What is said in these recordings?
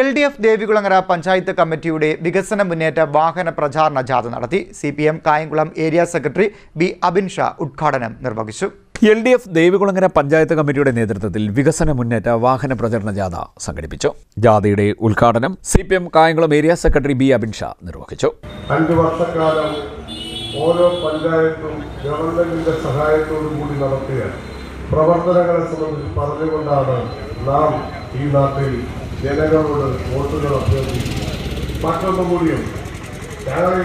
L D F Devikulangara panchayat കമ്മിറ്റിയുടെ വികസന മുന്നേറ്റ വാഹന പ്രചാരണ ജാഥ നടത്തി C P M Kayamkulam area secretary B Abin Sha ഉദ്ഘാടനം നിർവഹിച്ചു. L D F Devikulangara panchayat കമ്മിറ്റിയുടെ നേതൃത്വത്തിൽ വികസന മുന്നേറ്റ വാഹന പ്രചരണ ജാഥ സംഘടിപ്പിച്ചു. ജാഥയുടെ ഉദ്ഘാടനം C P M Kayamkulam area secretary B Abin Sha നിർവഹിച്ചു. അഞ്ച് വർഷക്കാലം ഓരോ പഞ്ചായത്തും ഗവൺമെന്റിന്റെ സഹായത്തോടു കൂടി നടത്തിയ പ്രവർത്തനങ്ങളെ സംബന്ധിച്ച് പറഞ്ഞുകൊണ്ടാണ് നാം ഈ നാട്ടിൽ ജനങ്ങളോട് വോട്ടുകൾ അഭ്യർത്ഥിക്കുക മറ്റൊന്നും കൂടിയും ഞങ്ങൾ ഈ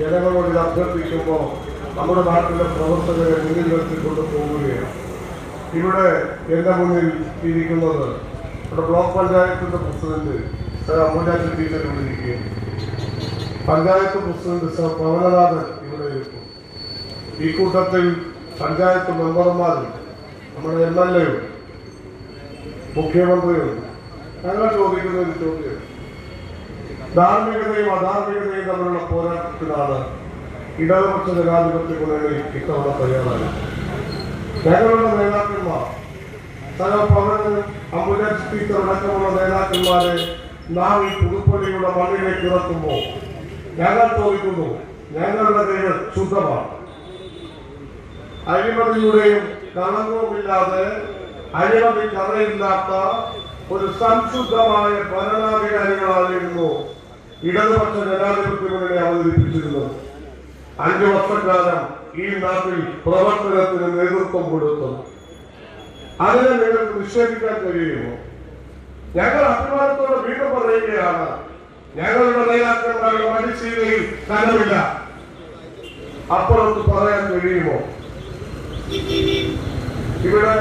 ജനങ്ങളോട് ഇത് അഭ്യർത്ഥിക്കുമ്പോൾ നമ്മുടെ നാട്ടിലെ പ്രവർത്തകരെ മുന്നിൽ നിർത്തിക്കൊണ്ട് പോവുകയാണ്. ഇവിടെ എന്റെ മുന്നിൽ ഇരിക്കുന്നത് ഇവിടെ ബ്ലോക്ക് പഞ്ചായത്തിന്റെ പ്രസിഡന്റ് അമ്മൂരാജ് ടീച്ചർ ഇവിടെ ഇരിക്കുകയാണ്. പഞ്ചായത്ത് പ്രസിഡന്റ് സർ പവനനാഥൻ ഇവിടെ ഇരിക്കും ഈ കൂട്ടത്തിൽ പഞ്ചായത്ത് മെമ്പർമാരും നമ്മുടെ എം എൽ എയും മുഖ്യമന്ത്രിയും ഞങ്ങൾ ചോദിക്കുന്ന ഒരു ചോദ്യം. ധാർമ്മികതയും അധാർമികതയും തമ്മിലുള്ള പോരാട്ടത്തിലാണ് ഇടതുപക്ഷ ജനാധിപത്യ മുന്നണി ഇത്തവണ തയ്യാറായത്. ഞങ്ങളുടെ നേതാക്കന്മാർ സഹപവന് അംബുലൻസ് ടീച്ചർ അടക്കമുള്ള നേതാക്കന്മാരെ നാം ഈ പുതുപ്പള്ളിയുടെ മണ്ണിലേക്ക് ഇറക്കുമ്പോൾ ഞങ്ങൾ ചോദിക്കുന്നു ഞങ്ങളുടെ കൈകൾ ശുദ്ധമാണ്. അഴിമതിയുടെയും കളങ്കവുമില്ലാതെ അഴിമതി കറയില്ലാത്ത ഒരു സംശുദ്ധമായ ഭരണാധികാരികളായിരുന്നു ഇടതുപക്ഷ ജനാധിപത്യങ്ങളെ അവതരിപ്പിച്ചിരുന്നത്. അഞ്ചു വർഷക്കാലം ഈ നാട്ടിൽ പ്രവർത്തനത്തിന് നേതൃത്വം കൊടുത്തു അതിനെ നിങ്ങൾക്ക് നിഷേധിക്കാൻ കഴിയുമോ? ഞങ്ങൾ അഭിമാനത്തോടെ വീണ്ടും പറയുകയാണ് ഞങ്ങളുടെ നേതാക്കന്മാരുടെ പരിശീലനയിൽ സ്ഥലമില്ല അപ്പുറത്ത് പറയാൻ കഴിയുമോ? ഇവിടെ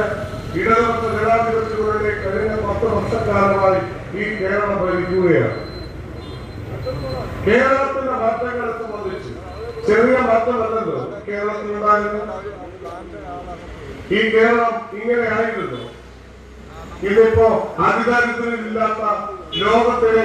ഇടതുപക്ഷ ജനാധിപത്യങ്ങളുടെ കഴിഞ്ഞ പത്ത് വർഷക്കാലമായി ഈ കേരളം ഭരിക്കുകയാണ്. കേരളത്തിന്റെ മാറ്റങ്ങളെ സംബന്ധിച്ച് ചെറിയ മാറ്റമല്ലല്ലോ കേരളത്തിലുണ്ടായിരുന്നു ഈ കേരളം ഇങ്ങനെ ആയിരുന്നു. ഇതിപ്പോ അധികാരത്തിലില്ലാത്ത ലോകത്തിലെ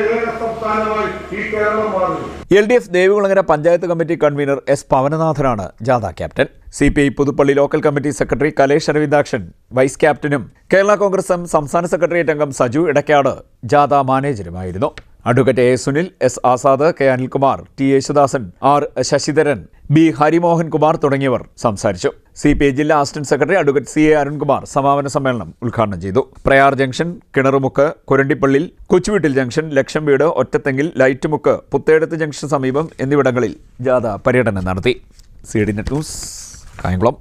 ഈ L D F Devikulangara panchayat committee convener S പവനനാഥനാണ് ജാഥ captain. C P I Puthuppally local committee secretary Kalesh Aravindakshan vice ക്യാപ്റ്റനും കേരള കോൺഗ്രസ് എം സംസ്ഥാന സെക്രട്ടേറിയറ്റ് അംഗം സജു ഇടക്കാട് ജാഥ മാനേജരുമായിരുന്നു. Advocate A Sunil S Azad K Anilkumar T Yesudasan R Sasidharan B Harimohan Kumar തുടങ്ങിയവർ സംസാരിച്ചു. C P I ജില്ലാ assistant secretary advocate C A Arunkumar സമാപന സമ്മേളനം ഉദ്ഘാടനം ചെയ്തു. പ്രയാർ ജംഗ്ഷൻ കിണറുമുക്ക് കുരണ്ടിപ്പള്ളിൽ കൊച്ചുവീട്ടിൽ ജംഗ്ഷൻ ലക്ഷം വീട് ഒറ്റത്തെങ്കിൽ ലൈറ്റുമുക്ക് പുത്തേടത്ത് ജംഗ്ഷൻ സമീപം എന്നിവിടങ്ങളിൽ ജാഥ പര്യടനം നടത്തി. C D net news Kayamkulam.